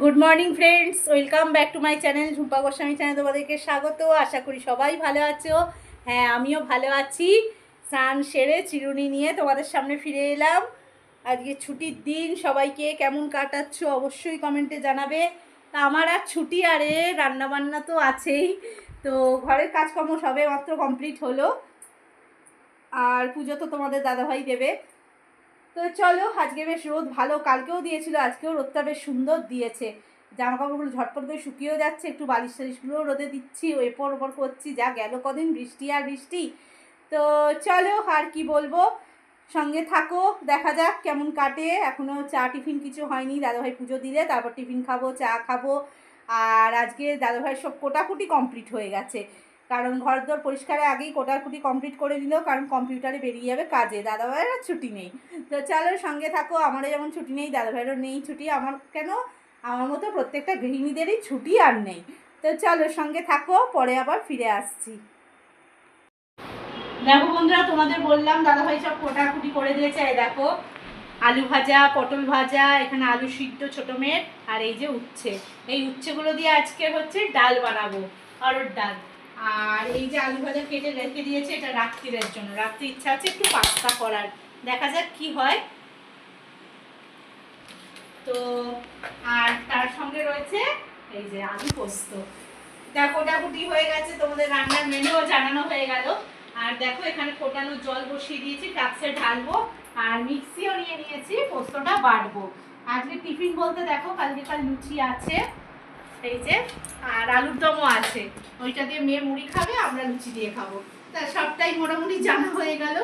Good morning friends welcome back to my channel Jhumpa Goswami channel তোমাদেরকে স্বাগত। আশা করি সবাই ভালো আছো। হ্যাঁ আমিও ভালো আছি। স্নান সেরে চিরুনি নিয়ে তোমাদের সামনে ফিরে এলাম। আজকে ছুটির দিন, সবাইকে কেমন কাটাচ্ছ অবশ্যই কমেন্টে জানাবে। তা আমার আর ছুটি, আরে রান্নাবান্না তো আছেই। তো ঘরের কাজকর্ম সবে মাত্র কমপ্লিট হলো। আর পুজো তো তোমাদের দাদাভাই দেবে। তো চলো, আজকে বেশ রোদ ভালো, কালকেও দিয়েছিল, আজকেও রোদটা বেশ সুন্দর দিয়েছে। জামা কাপড়গুলো ঝটপট করে শুকিয়েও যাচ্ছে, একটু বালিশ টালিশগুলোও রোদে দিচ্ছি এপর ওপর করছি, যা গেল কদিন বৃষ্টি আর বৃষ্টি। তো চলো, আর কি বলব? সঙ্গে থাকো, দেখা যাক কেমন কাটে। এখনও চা টিফিন কিছু হয়নি, দাদাভাই পুজো দিলে, তারপর টিফিন খাব, চা খাব। আর আজকে দাদাভাই সব কোটাকুটি কমপ্লিট হয়ে গেছে। কারণ ঘর দর পরিষ্কারের আগেই কোটাকুটি কমপ্লিট করে নিল কারণ কম্পিউটারে বেরিয়ে যাবে কাজে। দাদাভাইয়ের আর ছুটি নেই। তো চলো সঙ্গে থাকো, আমারও যেমন ছুটি নেই, দাদাভাইয়েরও নেই ছুটি। আমার কেন? আমার মতো প্রত্যেকটা গৃহিণীদেরই ছুটি আর নেই। তো চলো সঙ্গে থাকো, পরে আবার ফিরে আসছি। দেখো বন্ধুরা, তোমাদের বললাম, দাদাভাই সব কোটাকুটি করে দিয়েছে। দেখো, আলু ভাজা, পটল ভাজা, এখানে আলু সিদ্ধ ছোটো মেয়ের আর এই যে উচ্ছে। এই উচ্ছেগুলো দিয়ে আজকে হচ্ছে ডাল বানাবো, অরড় ডাল। আর এই যে আলু ভাজা কেটে রেখে দিয়েছে, এটা রাত্রিরের জন্য। রাত্রি ইচ্ছা আছে একটু পাস্তা করার। দেখা যাক কি হয়। তো, আর তার সঙ্গে রয়েছে এই যে আলু পোস্ত। দেখো ডাকুটি হয়ে গেছে। তোমাদের রান্নার মেনুও জানানো হয়ে গেল। আর দেখো, এখানে ফোটানো জল বসিয়ে দিয়েছি, ফ্লাক্সে ঢালবো। আর মিক্সিও নিয়ে নিয়েছি, পোস্তটা বাটবো আজকে টিফিন বলতে দেখো, কালকে কাল লুচি আছে। এই যে, আর আলুর দমও আছে। ওইটা দিয়ে মেয়ে মুড়ি খাবে, আমরা লুচি দিয়ে খাব। তা সবটাই মোটামুটি জানা হয়ে গেল।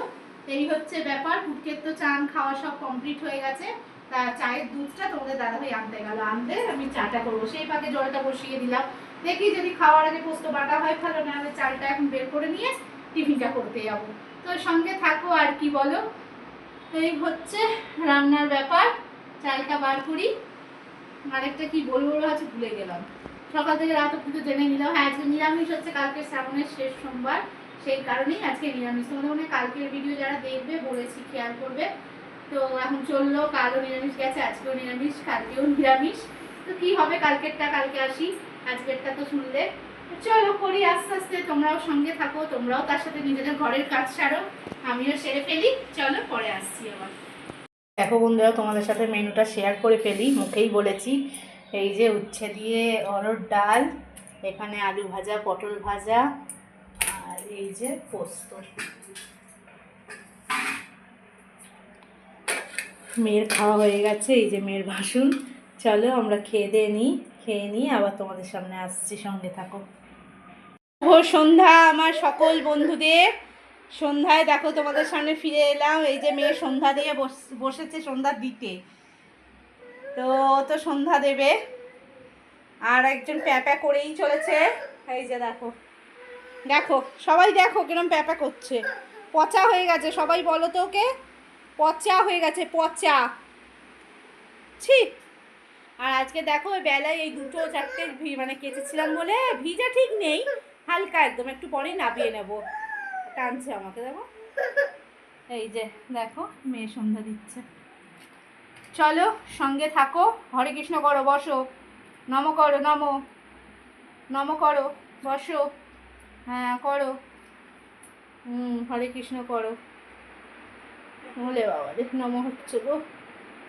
এই হচ্ছে ব্যাপার, পুটকের তো চান, খাওয়া সব কমপ্লিট হয়ে গেছে। তা চায়ের দুধটা তোমাদের দাদাভাই আনতে গেল। আনতে আমি চাটা করব। সেই পাকে জলটা বসিয়ে দিলাম। দেখি যদি খাওয়ার আগে পোস্ত বাটা হয় ভালো, না হলে চালটা এখন বের করে নিয়ে টিফিনটা করতে যাব। তো সঙ্গে থাকো আর কি বলো। এই হচ্ছে রান্নার ব্যাপার। চালটা বার করি। আরেকটা কি বলব বলে? হচ্ছে ভুলে গেলাম। সকাল থেকে রাত অব্দি তো জেনে নিলাম। হ্যাঁ আজকে নিরামিষ হচ্ছে, কালকে শ্রাবণের শেষ সোমবার। সেই কারণেই আজকে নিরামিষ। তোমাদের মনে কালকের ভিডিও যারা দেখবে, বলেছি, খেয়াল করবে। তো এখন চলল, কালও নিরামিষ গেছে, আজকেও নিরামিষ, কালকেও নিরামিষ। তো কি হবে কালকেরটা? কালকে আসি। আজকেরটা তো শুনলে। চলো, করি আস্তে আস্তে। তোমরাও সঙ্গে থাকো, তোমরাও তার সাথে নিজেদের ঘরের কাজ সারো। আমিও সেরে ফেলি। চলো, পরে আসছি আবার। দেখো বন্ধুরা, তোমাদের সাথে মেনুটা শেয়ার করে ফেলি। মুখেই বলেছি, এই যে উচ্ছে দিয়ে অরড় ডাল, এখানে আলু ভাজা, পটল ভাজা, আর এই যে পোস্ত। মেয়ের খাওয়া হয়ে গেছে, এই যে মেয়ের ভাসুন চলো আমরা খেয়ে দিয়ে নিই, খেয়ে নিই আবার তোমাদের সামনে আসছি, সঙ্গে থাকো। সন্ধ্যা আমার সকল বন্ধুদের। সন্ধ্যায় দেখো তোমাদের সামনে ফিরে এলাম। এই যে মেয়ে সন্ধ্যা দিয়ে বস- বসেছে সন্ধ্যা দিতে। তো তো সন্ধ্যা দেবে। আর একজন প্যাপা করেই চলেছে। এই যে দেখো। দেখো, সবাই দেখো কিরম প্যাপা করছে। পচা হয়ে গেছে, সবাই বলো তো ওকে। পচা হয়ে গেছে, পচা। ছি। আর আজকে দেখো বেলায় এই দুটো চারটে মানে কেচেছিলাম বলে, ভিজা ঠিক নেই। হালকা একদম, একটু পরেই নাবিয়ে নেব। টানছে আমাকে, দেখো। এই যে, দেখো, মেয়ে সন্ধ্যা দিচ্ছে। চলো, সঙ্গে থাকো। হরে কৃষ্ণ করো, বসো। নম করো, নম। নম করো, বসো। হ্যাঁ করো। হুম, হরে কৃষ্ণ করো। বলে বাবা, দেখ নম হচ্ছে গো।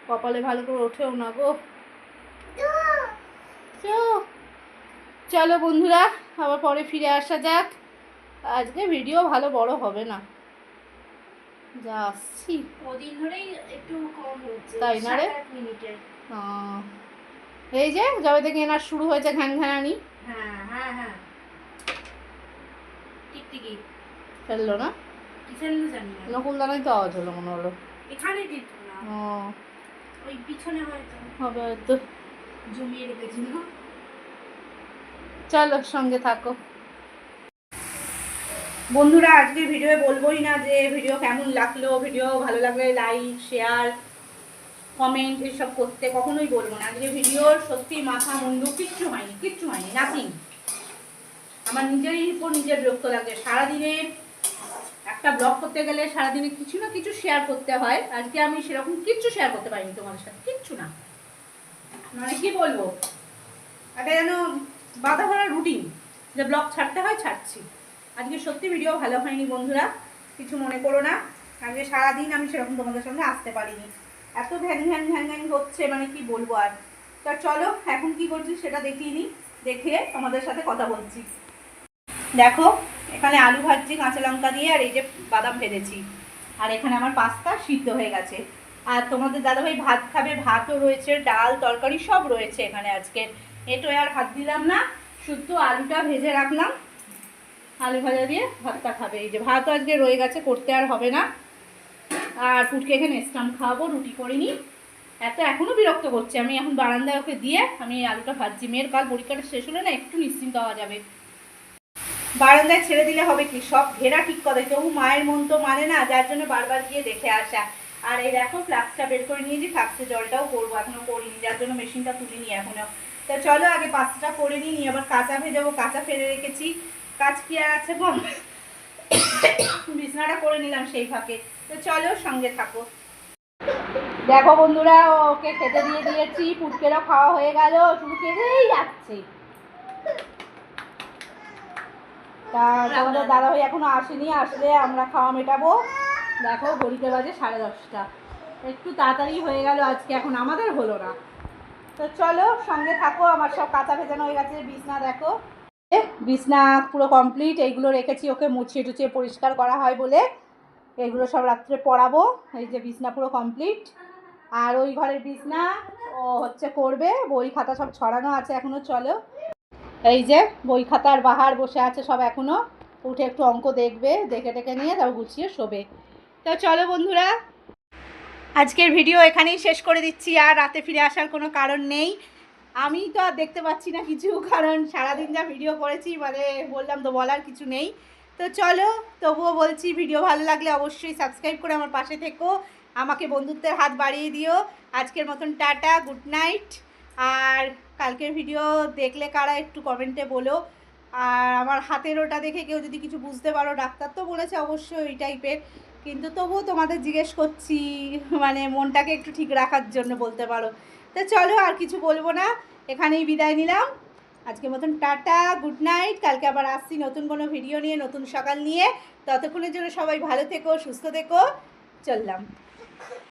কপালে ভালো করে ওঠেও না গো। চলো বন্ধুরা, আবার পরে ফিরে আসা যাক। আজকে ভিডিও ভালো বড় হবে না। যা আসছি। কদিন ধরেই একটু কম হচ্ছে তাই না রে? মিনিটের। এই যে যবে থেকে এনার শুরু হয়েছে ঘ্যান ঘ্যানানি হ্যাঁ হ্যাঁ। হ্যাঁ টিকটিকি ফেলল না? কিসের জানি না। নকুলদানাই তো আওয়াজ হলো মনে হলো। এখানে দিত না। ও। ওই পিছনে হয়তো। হবে হয়তো। জমিয়ে রেখেছিল। চলো সঙ্গে থাকো। বন্ধুরা আজকে ভিডিও বলবোই না যে ভিডিও কেমন লাগল, ভিডিও ভালো লাগলে লাইক শেয়ার কমেন্ট এসব করতে কখনোই বলব না। আজকে ভিডিওর সত্যি মাথা মুন্ডু, কিচ্ছু হয়নি কিচ্ছু হয়নি নাথিং আমার নিজেরই উপর নিজের বিরক্ত লাগে সারাদিনে একটা ব্লগ করতে গেলে সারাদিনে কিছু না কিছু শেয়ার করতে হয়। আজকে আমি সেরকম কিচ্ছু শেয়ার করতে পারিনি তোমার সাথে, কিচ্ছু না। মানে কি বলব? একটা যেন বাধা ভরা রুটিন যে ব্লগ ছাড়তে হয়, ছাড়ছি। আজকে সত্যি ভিডিও ভালো হয়নি বন্ধুরা, কিছু মনে করো না। আজকে সারাদিন আমি সেরকম তোমাদের সঙ্গে আসতে পারিনি। এত ভ্যান ভ্যান ভ্যান ভ্যান হচ্ছে মানে কি বলব আর। তা চলো, এখন কি করছি সেটা দেখিয়ে নিই দেখে তোমাদের সাথে কথা বলছি। দেখো, এখানে আলু ভাজছি, কাঁচা লঙ্কা দিয়ে, আর এই যে বাদাম ভেজেছি। আর এখানে আমার পাস্তা সিদ্ধ হয়ে গেছে। আর তোমাদের দাদাভাই ভাত খাবে, ভাতও রয়েছে, ডাল, তরকারি সব রয়েছে এখানে আজকে। এটো আর হাত দিলাম না শুধু আলুটা ভেজে রাখলাম। আলু ভাজা দিয়ে ভাতটা খাবে। এই যে ভাতও আজকে রয়ে গেছে, করতে আর হবে না। আর পুটকে এখানে স্টাম খাওয়াবো, রুটি করিনি এত এখনও বিরক্ত করছে আমি এখন বারান্দায় ওকে দিয়ে আমি আলুটা ভাজছি। মেয়ের কাল পরীক্ষাটা শেষ হলে না একটু নিশ্চিন্ত হওয়া যাবে। বারান্দায় ছেড়ে দিলে হবে কি? সব ঘেরা ঠিক করে। তবু মায়ের মন তো মানে না, যার জন্য বারবার গিয়ে দেখে আসা। আর এই দেখো ফ্লাক্সটা বের করে নিয়েছি ফ্লাক্সে জলটাও করব এখনও করিনি যার জন্য মেশিনটা তুলিনি এখনও তা চলো আগে পাস্তাটা করে নিই আবার কাঁচা ভেজাবো। কাঁচা ফেলে রেখেছি। কাজ কি আর আছে বল? বিছনাটা করে নিলাম সেই ফাঁকে। তো চলো সঙ্গে থাকো। দেখো বন্ধুরা, ওকে খেতে দিয়ে দিয়েছি, পুটকেরও খাওয়া হয়ে গেল, শুধু খেতেই যাচ্ছে। তা তোমাদের দাদা ভাই এখনও আসেনি, আসলে আমরা খাওয়া মেটাবো। দেখো, ঘড়িতে বাজে সাড়ে দশটা। একটু তাড়াতাড়ি হয়ে গেল আজকে, এখন আমাদের হলো না। তো চলো সঙ্গে থাকো, আমার সব কাঁচা ভেজানো হয়ে গেছে, বিছনা দেখো। বিছনা পুরো কমপ্লিট এইগুলো রেখেছি, ওকে মুছিয়ে টুচিয়ে পরিষ্কার করা হয় বলে। এগুলো সব রাত্রে পরাবো এই যে বিছনা পুরো কমপ্লিট আর ওই ঘরের বিছনা, ও হচ্ছে করবে, বই খাতা সব ছড়ানো আছে এখনও, চলো। এই যে, বই খাতার বাহার বসে আছে সব এখনও। উঠে একটু অঙ্ক দেখবে, দেখে দেখে নিয়ে তারপর গুছিয়ে শোবে। তো চলো বন্ধুরা, আজকের ভিডিও এখানেই শেষ করে দিচ্ছি, আর রাতে ফিরে আসার কোনো কারণ নেই। আমি তো আর দেখতে পাচ্ছি না কিছু, কারণ সারাদিন যা ভিডিও করেছি মানে বললাম তো বলার কিছু নেই। তো চলো, তবুও বলছি ভিডিও ভালো লাগলে অবশ্যই সাবস্ক্রাইব করে আমার পাশে থেকো। আমাকে বন্ধুত্বের হাত বাড়িয়ে দিও। আজকের মতন টাটা গুড নাইট আর কালকের ভিডিও দেখলে কারা একটু কমেন্টে বলো। আর আমার হাতের ওটা দেখে কেউ যদি কিছু বুঝতে পারো, ডাক্তার তো বলেছে অবশ্যই ওই টাইপের কিন্তু তবু তোমাদের জিজ্ঞেস করছি মানে মনটাকে একটু ঠিক রাখার জন্য বলতে পারো। তো চলো আর কিছু বলব না, এখানেই বিদায় নিলাম। আজকের মতন টাটা, গুড নাইট, কালকে আবার আসছি নতুন কোনো ভিডিও নিয়ে, নতুন সকাল নিয়ে। ততক্ষণের জন্য সবাই ভালো থেকো, সুস্থ থেকো, চললাম।